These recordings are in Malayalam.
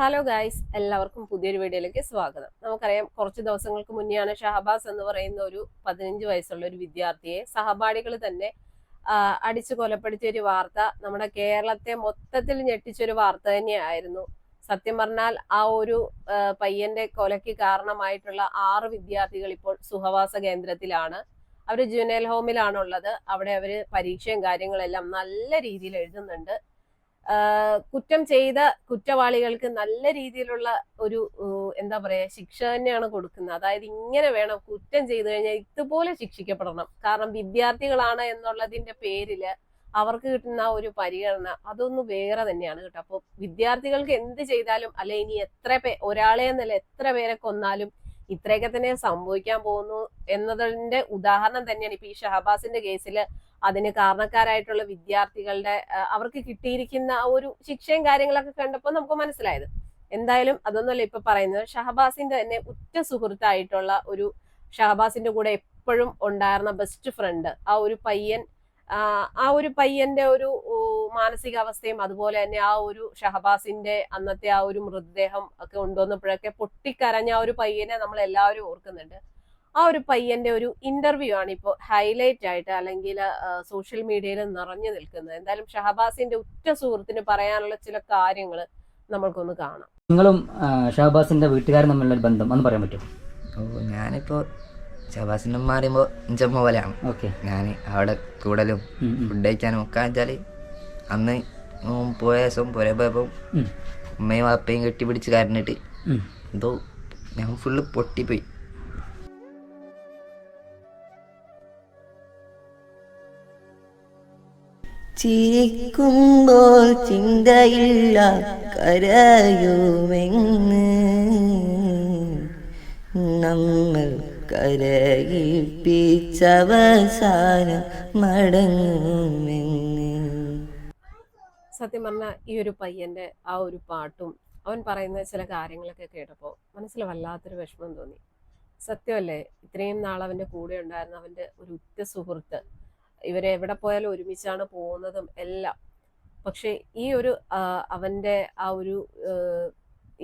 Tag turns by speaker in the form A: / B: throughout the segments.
A: ഹലോ ഗായ്സ് എല്ലാവർക്കും പുതിയൊരു വീഡിയോയിലേക്ക് സ്വാഗതം. നമുക്കറിയാം കുറച്ച് ദിവസങ്ങൾക്ക് മുന്നെയാണ് ഷഹബാസ് എന്ന് പറയുന്ന ഒരു പതിനഞ്ച് വയസ്സുള്ള ഒരു വിദ്യാർത്ഥിയെ സഹപാഠികൾ തന്നെ അടിച്ചു കൊലപ്പെടുത്തിയ ഒരു വാർത്ത നമ്മുടെ കേരളത്തെ മൊത്തത്തിൽ ഞെട്ടിച്ചൊരു വാർത്ത തന്നെയായിരുന്നു. സത്യം പറഞ്ഞാൽ ആ ഒരു പയ്യന്റെ കൊലയ്ക്ക് കാരണമായിട്ടുള്ള ആറ് വിദ്യാർത്ഥികൾ ഇപ്പോൾ സുഖവാസ കേന്ദ്രത്തിലാണ്. അവർ ജുനൽ ഹോമിലാണുള്ളത്. അവിടെ അവർ പരീക്ഷയും കാര്യങ്ങളെല്ലാം നല്ല രീതിയിൽ എഴുതുന്നുണ്ട്. കുറ്റം ചെയ്ത കുറ്റവാളികൾക്ക് നല്ല രീതിയിലുള്ള ഒരു എന്താ പറയാ ശിക്ഷ തന്നെയാണ് കൊടുക്കുന്നത്. അതായത് ഇങ്ങനെ വേണം കുറ്റം ചെയ്തു കഴിഞ്ഞാൽ ഇതുപോലെ ശിക്ഷിക്കപ്പെടണം. കാരണം വിദ്യാർത്ഥികളാണ് എന്നുള്ളതിന്റെ പേരിൽ അവർക്ക് കിട്ടുന്ന ഒരു പരിഗണന അതൊന്നും വേറെ തന്നെയാണ് കേട്ടോ. അപ്പൊ വിദ്യാർത്ഥികൾക്ക് എന്ത് ചെയ്താലും അല്ലെ ഇനി എത്ര പേ ഒരാളെ എന്നല്ല എത്ര പേരെ കൊന്നാലും ഇത്രയൊക്കെ തന്നെ സംഭവിക്കാൻ പോകുന്നു എന്നതിന്റെ ഉദാഹരണം തന്നെയാണ് ഇപ്പൊ ഈ ഷഹബാസിന്റെ കേസിൽ അതിന് കാരണക്കാരായിട്ടുള്ള വിദ്യാർത്ഥികളുടെ അവർക്ക് കിട്ടിയിരിക്കുന്ന ആ ഒരു ശിക്ഷയും കാര്യങ്ങളൊക്കെ കണ്ടപ്പോൾ നമുക്ക് മനസ്സിലായത്. എന്തായാലും അതൊന്നുമല്ല ഇപ്പൊ പറയുന്നത്. ഷഹബാസിന്റെ തന്നെ ഉറ്റ സുഹൃത്തായിട്ടുള്ള ഒരു ഷഹബാസിന്റെ കൂടെ എപ്പോഴും ഉണ്ടായിരുന്ന ബെസ്റ്റ് ഫ്രണ്ട് ആ ഒരു പയ്യൻ ആ, ഒരു പയ്യന്റെ ഒരു മാനസികാവസ്ഥയും അതുപോലെ തന്നെ ആ ഒരു ഷഹബാസിന്റെ അന്നത്തെ ആ ഒരു മൃതദേഹം ഒക്കെ കൊണ്ടുവന്നപ്പോഴൊക്കെ പൊട്ടിക്കരഞ്ഞ ആ ഒരു പയ്യനെ നമ്മൾ എല്ലാവരും ഓർക്കുന്നുണ്ട്. ആ ഒരു പയ്യന്റെ ഒരു ഇന്റർവ്യൂ ആണ് ഇപ്പോൾ ഹൈലൈറ്റ് ആയിട്ട് അല്ലെങ്കിൽ സോഷ്യൽ മീഡിയയിൽ നിറഞ്ഞു നിൽക്കുന്നത്. എന്തായാലും ഷഹബാസിന്റെ ഉറ്റ സുഹൃത്തിന് പറയാനുള്ള ചില കാര്യങ്ങൾ നമ്മൾക്കൊന്ന് കാണാം.
B: നിങ്ങളും ഷഹബാസിന്റെ വീട്ടുകാരും തമ്മിലുള്ള ഒരു ബന്ധം ഒന്ന് പറയാൻ പറ്റുമോ?
C: ഓ ഞാനിപ്പോ ഷഹബാസിന്റെ ഉമ്മ പറയുമ്പോൾ പോലെയാണ്.
B: ഓക്കെ.
C: ഞാൻ അവിടെ കൂടലും ഫുഡ് കഴിക്കാനും ഒക്കെ വെച്ചാൽ അന്ന് പോയ ദിവസം പുര പോയപ്പോൾ ഉമ്മയും വാപ്പയും കെട്ടിപ്പിടിച്ച് കരഞ്ഞിട്ട് എന്തോ ഞാൻ ഫുള്ള് പൊട്ടിപ്പോയി.
D: ചിരിക്കുമ്പോൾ ചിന്തയില്ല കരയുമെന്ന് നമ്മൾ കരയിപ്പിച്ചവസാനം മടങ്ങുമെന്ന്
A: സത്യം പറഞ്ഞാൽ ഈ ഒരു പയ്യന്റെ ആ ഒരു പാട്ടും അവൻ പറയുന്ന ചില കാര്യങ്ങളൊക്കെ കേട്ടപ്പോൾ മനസ്സിൽ വല്ലാത്തൊരു വിഷമം തോന്നി. സത്യമല്ലേ ഇത്രയും നാൾ കൂടെ ഉണ്ടായിരുന്ന അവന്റെ ഒരു ഉറ്റ സുഹൃത്ത് ഇവരെ എവിടെ പോയാലും ഒരുമിച്ചാണ് പോകുന്നതും എല്ലാം. പക്ഷെ ഈ ഒരു അവന്റെ ആ ഒരു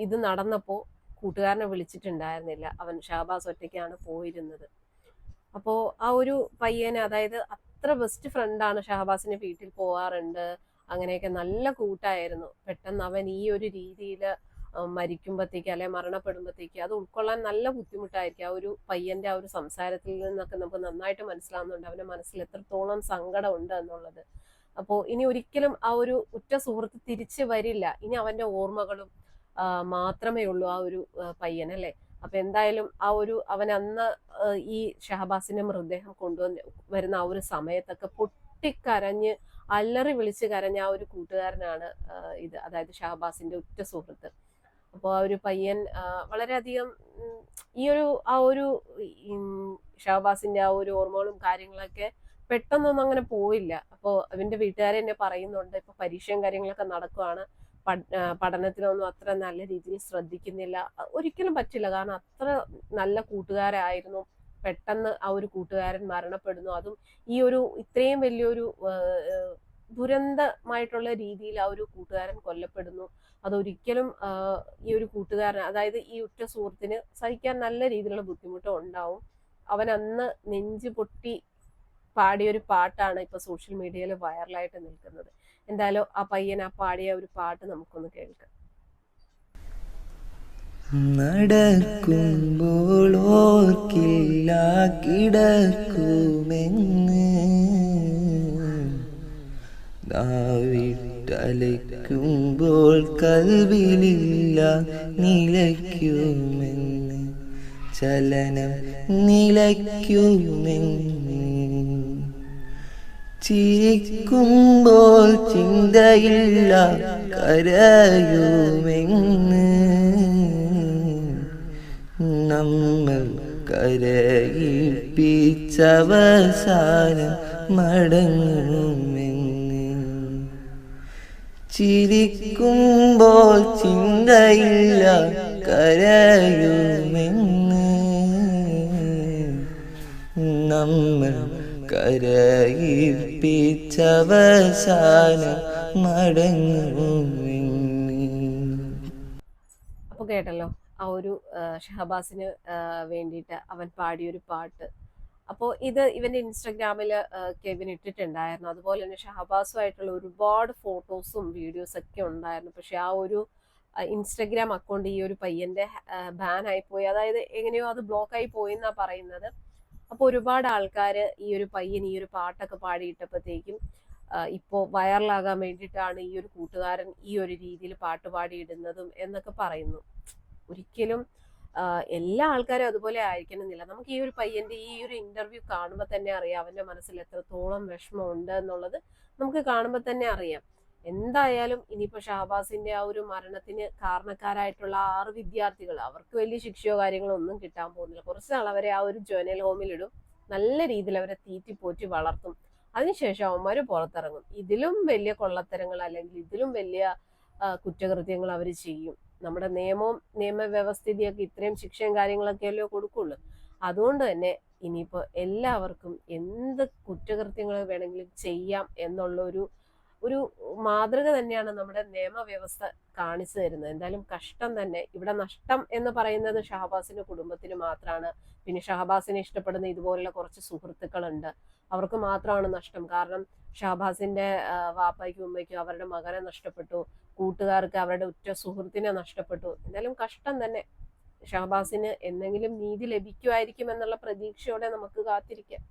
A: ഇത് നടന്നപ്പോൾ കൂട്ടുകാരനെ വിളിച്ചിട്ടുണ്ടായിരുന്നില്ല. അവൻ ഷാബാസ് ഒറ്റയ്ക്കാണ് പോയിരുന്നത്. അപ്പോൾ ആ ഒരു പയ്യനെ അതായത് അത്ര ബെസ്റ്റ് ഫ്രണ്ടാണ് ഷഹബാസിന്റെ വീട്ടിൽ പോവാറുണ്ട്. അങ്ങനെയൊക്കെ നല്ല കൂട്ടായിരുന്നു. പെട്ടെന്ന് അവൻ ഈ ഒരു രീതിയിൽ മരിക്കുമ്പോഴത്തേക്ക് അല്ലെ മരണപ്പെടുമ്പോഴത്തേക്ക് അത് ഉൾക്കൊള്ളാൻ നല്ല ബുദ്ധിമുട്ടായിരിക്കും. ആ ഒരു പയ്യന്റെ ആ ഒരു സംസാരത്തിൽ നിന്നൊക്കെ നമുക്ക് നന്നായിട്ട് മനസ്സിലാവുന്നുണ്ട്. അവന്റെ മനസ്സിൽ എത്രത്തോളം സങ്കടം ഉണ്ട് എന്നുള്ളത്. അപ്പോൾ ഇനി ഒരിക്കലും ആ ഒരു ഉറ്റ സുഹൃത്ത് തിരിച്ചു വരില്ല. ഇനി അവന്റെ ഓർമ്മകളും മാത്രമേ ഉള്ളൂ ആ ഒരു പയ്യൻ അല്ലേ? അപ്പൊ എന്തായാലും ആ ഒരു അവൻ അന്ന് ഈ ഷഹബാസിന്റെ മൃതദേഹം കൊണ്ടുവന്ന് വരുന്ന ആ ഒരു സമയത്തൊക്കെ പൊട്ടിക്കരഞ്ഞ് അല്ലറി വിളിച്ച് കരഞ്ഞ ആ ഒരു കൂട്ടുകാരനാണ് ഇത്. അതായത് ഷഹബാസിന്റെ ഉറ്റ സുഹൃത്ത്. അപ്പോൾ ആ ഒരു പയ്യൻ വളരെയധികം ഈ ഒരു ആ ഒരു ഷഹബാസിന്റെ ആ ഒരു ഓർമ്മകളും കാര്യങ്ങളൊക്കെ പെട്ടെന്നൊന്നും അങ്ങനെ പോയില്ല. അപ്പോൾ അവന്റെ വീട്ടുകാരെ എന്നെ പറയുന്നുണ്ട് ഇപ്പൊ പരീക്ഷയും കാര്യങ്ങളൊക്കെ നടക്കുവാണ്. പഠനത്തിനൊന്നും അത്ര നല്ല രീതിയിൽ ശ്രദ്ധിക്കുന്നില്ല. ഒരിക്കലും പറ്റില്ല. കാരണം അത്ര നല്ല കൂട്ടുകാരായിരുന്നു. പെട്ടെന്ന് ആ ഒരു കൂട്ടുകാരൻ മരണപ്പെടുന്നു. അതും ഈ ഒരു ഇത്രയും വലിയൊരു ദുരന്തമായിട്ടുള്ള രീതിയിൽ ആ ഒരു കൂട്ടുകാരൻ കൊല്ലപ്പെടുന്നു. അതൊരിക്കലും ഈ ഒരു കൂട്ടുകാരൻ അതായത് ഈ ഉറ്റ സുഹൃത്തിന് സഹിക്കാൻ നല്ല രീതിയിലുള്ള ബുദ്ധിമുട്ട് ഉണ്ടാവും. അവൻ അന്ന് നെഞ്ചു പൊട്ടി പാടിയ ഒരു പാട്ടാണ് ഇപ്പൊ സോഷ്യൽ മീഡിയയിൽ വൈറലായിട്ട് നിൽക്കുന്നത്. എന്തായാലും ആ പയ്യൻ ആ പാടിയ ഒരു പാട്ട് നമുക്കൊന്ന് കേൾക്കാം.
D: നടക്കുമ്പോൾ ഓർക്കില്ല കിടക്കുമെന്ന്. നാവിട്ടലയ്ക്കുമ്പോൾ കൽവിലില്ല നിലയ്ക്കുമെന്ന് ചലനം നിലയ്ക്കുമെന്ന്. ചിരിക്കുമ്പോൾ ചിന്തയില്ല കരയുമെന്ന് നമ്മൾ കരയിപ്പിച്ചവസാനം മടങ്ങുമെന്ന്. ചിരിക്കുമ്പോൾ ചിന്തയില്ല കരയുമെന്ന്. നമ്മൾ കരയിപ്പിച്ചവസാനം മടങ്ങുമെന്ന്.
A: കേട്ടല്ലോ ആ ഒരു ഷഹബാസിന് വേണ്ടിയിട്ട് അവൻ പാടിയൊരു പാട്ട്. അപ്പോൾ ഇത് ഇവന്റെ ഇൻസ്റ്റഗ്രാമിൽ കെവിൻ ഇട്ടിട്ടുണ്ടായിരുന്നു. അതുപോലെ തന്നെ ഷഹബാസുമായിട്ടുള്ള ഒരുപാട് ഫോട്ടോസും വീഡിയോസ് ഒക്കെ ഉണ്ടായിരുന്നു. പക്ഷെ ആ ഒരു ഇൻസ്റ്റഗ്രാം അക്കൗണ്ട് ഈ ഒരു പയ്യന്റെ ബാനായി പോയി അതായത് എങ്ങനെയോ അത് ബ്ലോക്ക് ആയി പോയി എന്നാ പറയുന്നത്. അപ്പോൾ ഒരുപാട് ആൾക്കാർ ഈ ഒരു പയ്യൻ ഈ ഒരു പാട്ടൊക്കെ പാടിയിട്ടപ്പോഴത്തേക്കും ഇപ്പോൾ വൈറലാകാൻ വേണ്ടിയിട്ടാണ് ഈ ഒരു കൂട്ടുകാരൻ ഈ ഒരു രീതിയിൽ പാട്ട് പാടിയിടുന്നതും എന്നൊക്കെ പറയുന്നു. ഒരിക്കലും എല്ലാ ആൾക്കാരും അതുപോലെ ആയിരിക്കണമെന്നില്ല. നമുക്ക് ഈ ഒരു പയ്യന്റെ ഈ ഒരു ഇന്റർവ്യൂ കാണുമ്പോൾ തന്നെ അറിയാം അവന്റെ മനസ്സിൽ എത്രത്തോളം വിഷമമുണ്ട് എന്നുള്ളത് നമുക്ക് കാണുമ്പോൾ തന്നെ അറിയാം. എന്തായാലും ഇനിയിപ്പോ ഷാബാസിന്റെ ആ ഒരു മരണത്തിന് കാരണക്കാരായിട്ടുള്ള ആറ് വിദ്യാർത്ഥികൾ അവർക്ക് വലിയ ശിക്ഷയോ കാര്യങ്ങളോ ഒന്നും കിട്ടാൻ പോകുന്നില്ല. കുറച്ച് നാൾ അവരെ ആ ഒരു ജോനൽ ഹോമിലിടും. നല്ല രീതിയിൽ അവരെ തീറ്റി പോറ്റി വളർത്തും. അതിനുശേഷം അവന്മാര് പുറത്തിറങ്ങും. ഇതിലും വലിയ കൊള്ളത്തരങ്ങൾ അല്ലെങ്കിൽ ഇതിലും വലിയ കുറ്റകൃത്യങ്ങൾ അവർ ചെയ്യും. നമ്മുടെ നിയമവും നിയമവ്യവസ്ഥിതിയൊക്കെ ഇത്രയും ശിക്ഷയും കാര്യങ്ങളൊക്കെ അല്ലയോ കൊടുക്കുള്ളൂ. അതുകൊണ്ട് തന്നെ ഇനിയിപ്പോൾ എല്ലാവർക്കും എന്ത് കുറ്റകൃത്യങ്ങൾ വേണമെങ്കിലും ചെയ്യാം എന്നുള്ള ഒരു ഒരു മാതൃക തന്നെയാണ് നമ്മുടെ നിയമവ്യവസ്ഥ കാണിച്ചു തരുന്നത്. എന്തായാലും കഷ്ടം തന്നെ. ഇവിടെ നഷ്ടം എന്ന് പറയുന്നത് ഷഹബാസിന്റെ കുടുംബത്തിന് മാത്രമാണ് പിന്നെ ഷഹബാസിനെ ഇഷ്ടപ്പെടുന്ന ഇതുപോലുള്ള കുറച്ച് സുഹൃത്തുക്കളുണ്ട്. അവർക്ക് മാത്രമാണ് നഷ്ടം. കാരണം ഷഹബാസിന്റെ വാപ്പയ്ക്കും ഉമ്മയ്ക്കും അവരുടെ മകനെ നഷ്ടപ്പെട്ടു. കൂട്ടുകാർക്ക് അവരുടെ ഉറ്റ സുഹൃത്തിനെ നഷ്ടപ്പെട്ടു. എന്തായാലും കഷ്ടം തന്നെ. ഷഹബാസിന് എന്തെങ്കിലും നീതി ലഭിക്കുമായിരിക്കും എന്നുള്ള പ്രതീക്ഷയോടെ നമുക്ക് കാത്തിരിക്കാം.